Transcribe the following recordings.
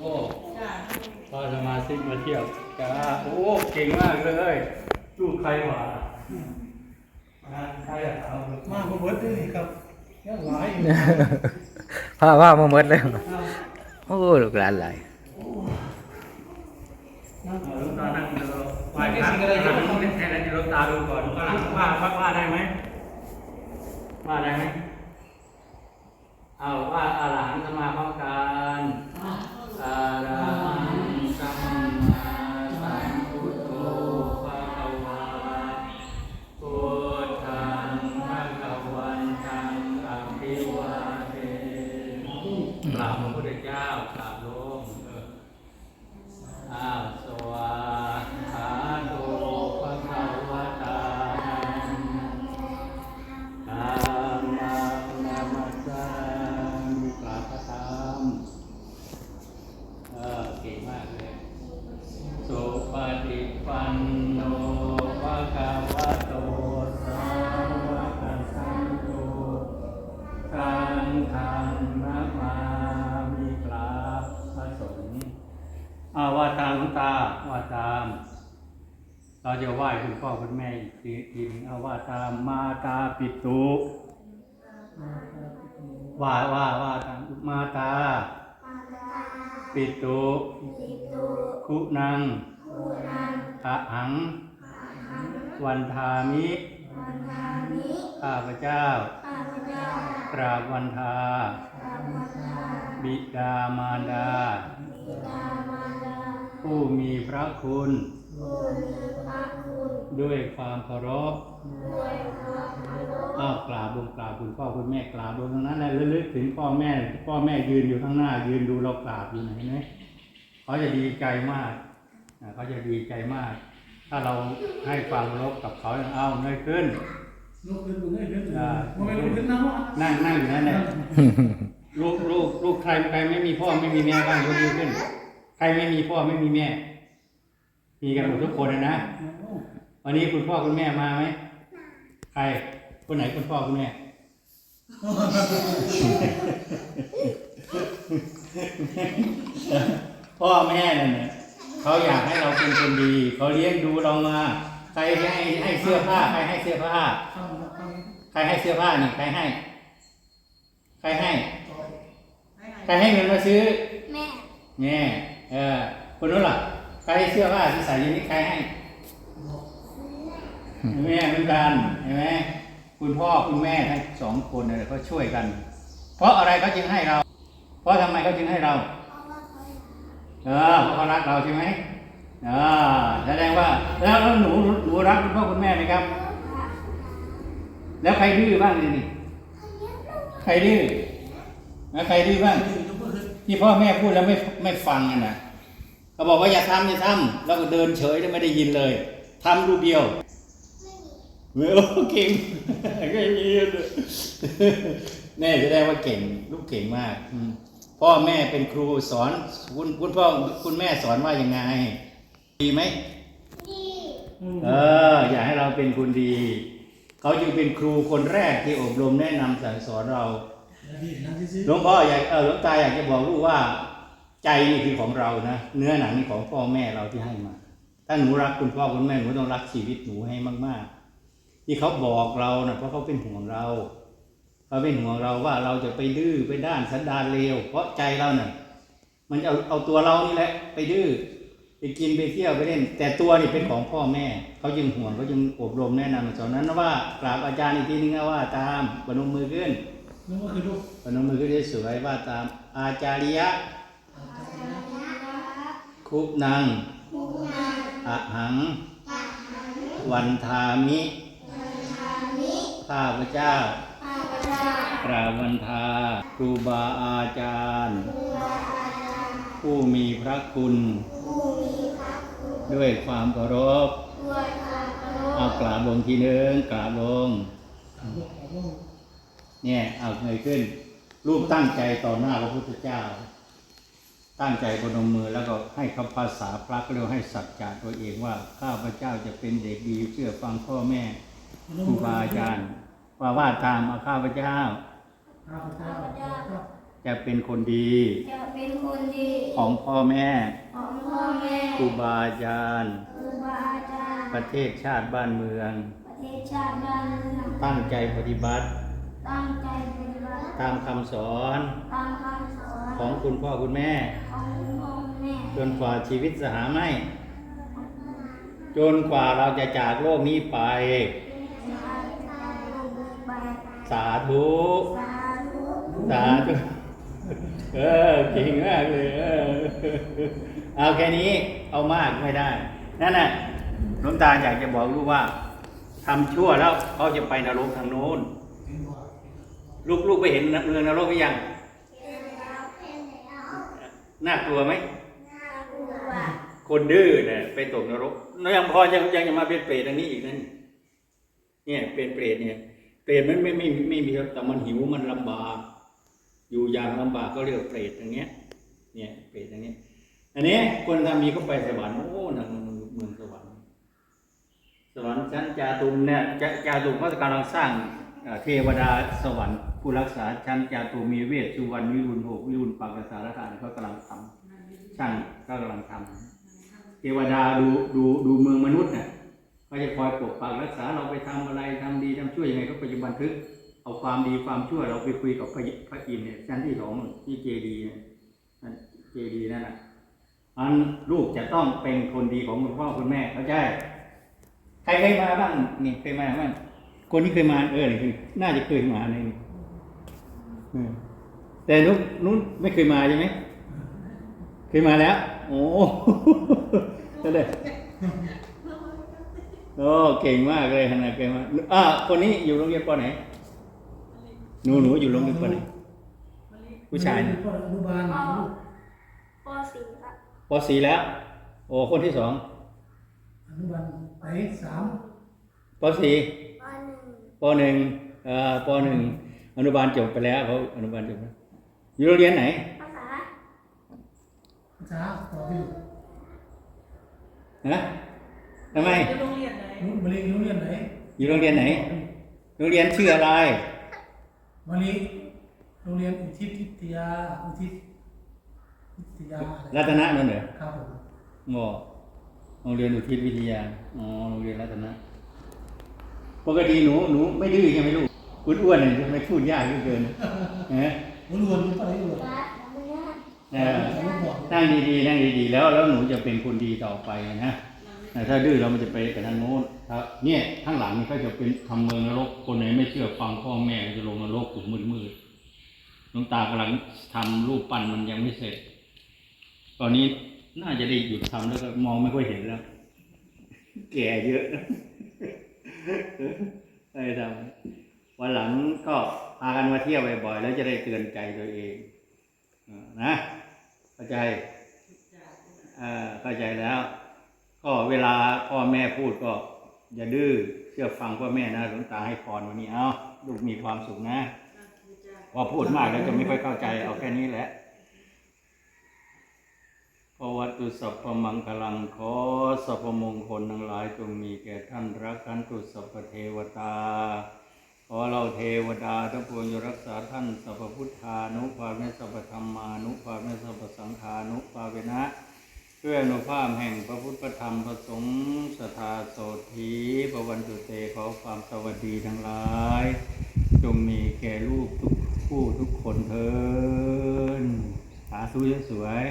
โอ้พอสมาชิกมาเที่ยวจ้าโอ้ เก่งมากเลยลูกใครหวะงานใครอะเอามาบ่เบิดเลยนี่ครับยังหลายอยู่พาว่ามาหมดเลยโอ้ลูกหลานหลายเอาลูกตานั่งดูไหว้พระให้ให้ลูกตาดูก่อนว่าว่าว่าว่าได้ไหมว่าได้ไหมเอาว่าอาหลานสมาพร้อมกันอา ราหังสัมมาสัมพุโธภะวาพุทธังภะวันตังอภิวาเทกระพุทธเจ้ากราบ ตามมาตาปิตุว่าว่าว่าตามมาตา ปิตุคุนังอะหัง วันทามิข้าพเจ้ากราบวันทา บิดามารดา ผู้มีพระคุณ ด้วยความเคารพอ้าวกราบลงกราบคุณพ่อคุณแม่กราบลงทั้งนั้นแหละระลึกถึงพ่อแม่พ่อแม่ยืนอยู่ข้างหน้า ยืนดูเรากราบอยู่ไหนไหมเขาจะดีใจมากอ่าเขาจะดีใจมาก ถ้าเราให้ความเคารพกับเขาเอาเงยขึ้นลุกขึ้นลุกขึ้นลุกขึ้นอ่าบ่แม่นลุกขึ้นนะว่านั่งนั่งอยู่นั่นแหละลูกลูกลูกใครใครไม่มีพ่อไม่มีแม่บ้างยกมือขึ้น ใครไม่มีพ่อไม่มีแม่ มีกันหมดทุกคนนะนะวันนี้คุณพ่อคุณแม่มาไหมใครคนไหนคุณพ่อคุณแม่พ่อแม่นั่นน่ะเขาอยากให้เราเป็นคนดีเขาเลี้ยงดูเรามาใครให้ให้เสื้อผ้าใครให้เสื้อผ้าข้ามข้ามใครให้เสื้อผ้านี่ใครให้ ใครให้ใครให้เงินมาซื้อแม่เนี่ยเออคนนู้นล่ะ ใครให้เสื้อผ้าที่ใส่อยู่นี่ใครให้แม่เหมือนกันเห็นไหมคุณพ่อคุณแม่ทั้งสองคนเนี่ยเขาช่วยกัน เพราะอะไรเขาจึงให้เรา เพราะทำไมเขาจึงให้เราเออเพราะเขารักเราใช่ไหมเออแสดงว่า แล้วแล้วหนูหนูรักคุณพ่อคุณแม่ไหมครับ แล้วใครดื้อบ้างนี่นี่ใครดื้อแล้วใครดื้อบ้างลุกขึ้นที่พ่อแม่พูดแล้วไม่ไม่ฟังกันนะ เขาบอกว่าอย่าทำอย่าทำแล้วก็เดินเฉยแล้วไม่ได้ยินเลยทำลูกเดียวเว้ยโอ้เก่งก็อย่างนี้เลยแม่จะได้ว่าเก่งลูกเก่งมากอืมพ่อแม่เป็นครูสอนคุณคุณพ่อคุณแม่สอนว่ายังไง ดีไหมนี่เออ อยากให้เราเป็นคนดีเขาจึงเป็นครูคนแรกที่อบรมแนะนำสั่งสอนเรานั่นที่นั่นที่ซื้อหลวงพ่ออยากเออหลวงตาอยากจะบอกลูกว่า ใจนี่คือของเรานะเนื้อหนังนี่ของพ่อแม่เราที่ให้มา ถ้าหนูรักคุณพ่อคุณแม่หนูต้องรักชีวิตหนูให้มาก ๆ ที่เขาบอกเรานะ่ะเพราะเขาเป็นห่วงเราเขาเป็นห่วงเราว่าเราจะไปดื้อไปด้านสันดานเลวเพราะใจเราเน่ะมันเอาเอาตัวเรานี่แหละ ไปดื้อไปกินไปเที่ยวไปเล่น แต่ตัวนี่เป็นของพ่อแม่เขาจึงห่วงเขาจึงอบรมแนะนำสอนนั้นนะว่ากราบอาจารย์อีกทีนึงนะว่าตามปนมมือขึ้นลุกขึ้นลุกพนมมือขึ้นสวยๆว่าตามอาจาริยะ คุนังอะหัง วันทามิข้าพเจ้ากราบวันทาครูบาอาจารย์ ผู้มีพระคุณ ด้วยความเคารพเอากราบลงทีนึงกราบลงลุกลุกเนี่ยเอาเงยขึ้น รูปตั้งใจต่อหน้าพระพุทธเจ้า ตั้งใจพนมมือแล้วก็ให้คำภาษาพระก็เรียกว่าให้สัจจะตัวเองว่าข้าพเจ้าจะเป็นเด็กดีเชื่อฟังพ่อแม่ครูบาอาจารย์ว่าว่าตามมาข้าพเจ้า ข้าพเจ้าจะเป็นคนดีจะเป็นคนดีของพ่อแม่ของพ่อแม่ครูบาอาจารย์ครูบาอาจารย์ ประเทศชาติบ้านเมือง ประเทศชาติบ้านเมืองตั้งใจปฏิบัติ ตั้งใจปฏิบัติตามคำสอนตามคำสอนของคุณพ่อคุณแม่ ของคุณพ่อแม่จนกว่าชีวิตจะหาไม่ จนกว่าเราจะจากโลกนี้ไปสาธุไป สาธุสาธุสาธุเออเก่งมากเลยเออเอาแค่นี้เอามากไม่ได้ นั่นน่ะหลวงตาอยากจะบอกลูกว่าทำชั่วแล้วเขาจะไปนรกทางโน้น ลูกลูกไปเห็นเมืองนรกหรือยังน่ากลัวไหมน่ากลัวคนดื้อเนี่ยไปตกนรกแล้วยังพอยังยังจะมาเป็นเปรตอันนี้อีกนั่นเนี่ยเป็นเปรตเนี่ยเปรตมันไม่ไม่ไม่มีแต่มันหิวมันลำบากอยู่อย่างลำบากก็เรียกเปรตอย่างเนี้ย เนี่ยเปรตอย่างเนี้ย อันนี้คนทำมีก็ไปสวรรค์โอ้นั่นเมืองสวรรค์สวรรค์ชั้นจาตุมเนี่ยจาตุมก็กำลังสร้าง เทวดาสวรรค์ผู้รักษาชั้นจาตุมีเวทสุวรรณวิรุณโภควิรุณปักกษารธาตุเขากำลังทำช่างก็กำลังทำเทวดาดูดูดูเมืองมนุษย์เนี่ยก็จะคอยปกปักรักษาเราไปทำอะไรทำดีทำช่วยยังไงก็ไปบันทึก เอาความดีความชั่วเราไปคุยกับพระพระอินทร์เนี่ยชั้นที่สองที่เจดีเนี่ยนั่นเจดีนั่นน่ะอันลูกจะต้องเป็นคนดีของคุณพ่อคุณแม่เข้าใจใครเคยมาบ้างนี่เคยมาบ้าง คนที่เคยมาเออนี่คือน่าจะเคยมาในนี่เออแต่นุ๊กนุ๊กไม่เคยมาใช่ไหมเคยมาแล้ว โอ้ก็เลยโอ้เก่งมากเลยขนาดเคยมาอ่าคนนี้อยู่โรงเรียนปไหนหนูหนูอยู่โรงเรียนปไหนผู้ชายนะพ่ออนุบาลปลูกปสี่ครับปสี่แล้ว โอ้คนที่สองอนุบาลไปสามปสี่ ปหนึ่งปหนึ่งเอ่อปหนึ่งอนุบาลจบไปแล้วเขาอนุบาลจบแล้วอยู่โรงเรียนไหน ภาษาภาษาต่อไปอยู่ฮะทำไมโรงเรียนไหนนุมาลีโรงเรียนไหนอยู่โรงเรียนไหน โรงเรียนชื่ออะไรมาลีโรงเรียนอุทิศวิทยาอุทิศวิทยาอะไรรัตนะนั่นเหรอครับผมงอโรงเรียนอุทิศวิทยา อ๋อ โรงเรียนรัตนะ ปกติหนูหนูไม่ดื้อใช่ไหมลูกอ้วนๆเนี่ยทำไมพูดยากเหลือเกินฮะรวนไปรวนรัฐเมืองเออนั่งดีๆนั่งดีๆแล้วแล้วหนูจะเป็นคนดีต่อไปนะแต่ถ้าดื้อเรามันจะไปกับทางโน้นครับเนี่ยข้างหลังนี่ก็จะเป็นทำเมืองนรกคนไหนไม่เชื่อฟังพ่อแม่จะลงนรกขุมมืดๆหลวงตากำลังทำรูปปั้นมันยังไม่เสร็จ ตอนนี้น่าจะได้หยุดทำแล้วก็มองไม่ค่อยเห็นแล้ว แก่เยอะ ไม่ได้ทำวันหลังก็พากันมาเที่ยวบ่อยๆแล้วจะได้เตือนใจตัวเองเออนะเข้าใจเอ่าเข้าใจแล้ว ก็เวลาพ่อแม่พูดก็ อย่าดื้อเชื่อฟังพ่อแม่นะหลวงตาให้พรวันนี้เอาลูกมีความสุขนะพอพูดมากแล้วจะไม่ค่อยเข้าใจเอาแค่นี้แหละ ขอวัตุสัพพมังคลังขอสัพพมงคลทั้งหลายจงมีแก่ท่านรักขันตุสัพพเทวตา ขอเราเทวดาทั้งปวงยรักษาท่านสัพพุทธานุภาเวสัพพธรรมานุภาเวสัพพสังฆานุภาเวนะด้วยอนุภาพแห่งพระพุทธธรรมพระสงฆ์สถาโสธีปวันตุเตขอความสวัสดีทั้งหลาย จงมีแก่ลูกทุกผู้ทุกคนเทินสาธุสวย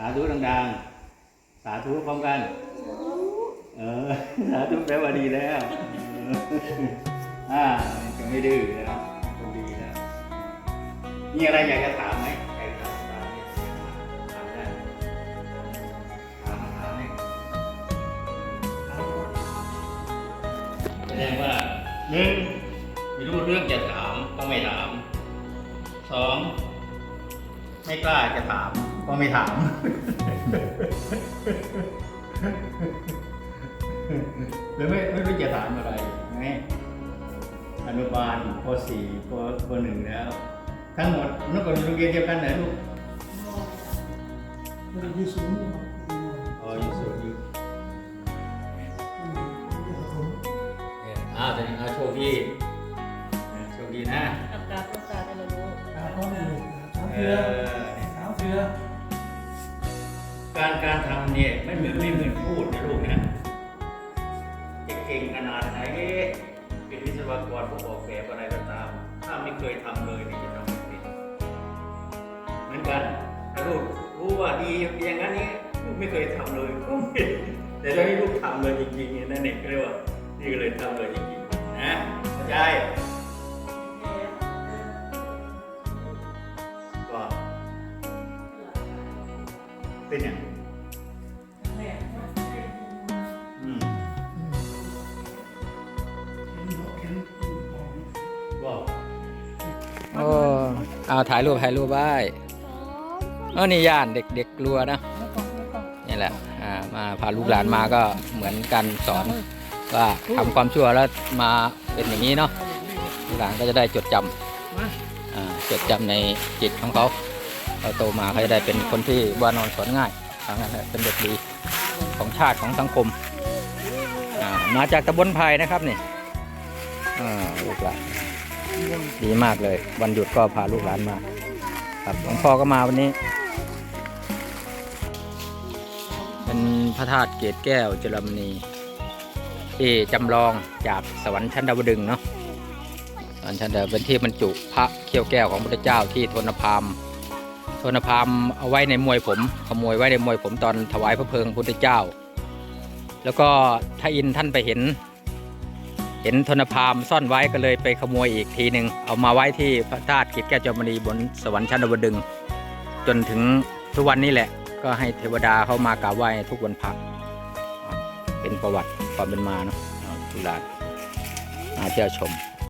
สาธุดังๆ สาธุพร้อมกัน เออ สาธุแปลว่าดีแล้ว อ่าจะไม่ดื้อแล้วคนดีแล้ว มีอะไรอยากจะถามไหมใครถามถามเนี่ยถามได้ถามมาถามเนี่ยแสดงว่าหนึ่งไม่รู้เรื่องจะถามก็ไม่ถามสองไม่กล้าจะถาม ก็ไม่ถาม หรือไม่ไม่รู้จะถามอะไรไงอนุบาลป .4 ปป .1 แล้ว ทั้งหมดนักเรียนโรงเรียนเดียวกันไหนลูกมันอยู่สูงอ๋ออยู่สุดอยู่ผมอ้าวแต่นี่อ้าวโชคดีนะโชคดีนะ อัตราภาษาในระบบตาเขาไม่เลยเสือเนี่ยสาวเสือ การการทำเนี่ยไม่เหมือนไม่เหมือนพูดนะลูกนะจะเก่งขนาดไหนเป็นวิศวกรผู้ออกแบบอะไรก็ตาม ถ้าไม่เคยทำเลยนี่จะทำไม่เป็นเหมือนกันถ้าลูกรู้ว่าดีอย่างนั้นนี้ลูกไม่เคยทำเลยก็ไม่แต่ตอนนี้ลูกทำเลยจริงๆนั่นเองก็เรียกว่านี่ก็เลยทำเลยจริงๆนะเข้าใจ เป็นอย่างอืมเข็นของว้าวโอ้เอาถ่ายรูปถ่ายรูปไว้สองเออนี่ย่านเด็กๆกลัวนะแล้วก็แล้วก็นี่แหละอ่ามาพาลูกหลานมาก็เหมือนกันสอนว่าทำความชั่วแล้วมาเป็นอย่างนี้เนาะลูกหลานก็จะได้จดจำมาอ่าจดจำในจิตของเขา เขาโตมาเขาจะได้เป็นคนที่ว่านอนสอนง่ายทางนั้นเป็นเด็กดีของชาติของสังคม มาจากตำบลไผ่นะครับนี่ลูกหลานดีมากเลย วันหยุดก็พาลูกหลานมา ครับหลวงพ่อก็มาวันนี้ เป็นพระธาตุเกศแก้วจุลมณีที่จำลองจากสวรรค์ชั้นดาวดึงเนาะสวรรค์ชั้นดาวเป็นที่บรรจุพระเขี้ยวแก้วของพระเจ้าที่ทนพาม โทนพามเอาไว้ในมวยผม ขโมยไว้ในมวยผมตอนถวายพระเพลิงพุทธเจ้า แล้วก็ถ้าอินท่านไปเห็น เห็นโทนพามซ่อนไว้ก็เลยไปขโมยอีกทีหนึ่งเอามาไว้ที่พระธาตุเกศแก้วจุลมณีบนสวรรค์ชั้นดาวดึง จนถึงทุกวันนี้แหละ ก็ให้เทวดาเข้ามากราบไหว้ทุกวันพระเป็นประวัติความเป็นมาเนาะทุลานมาเที่ยวชม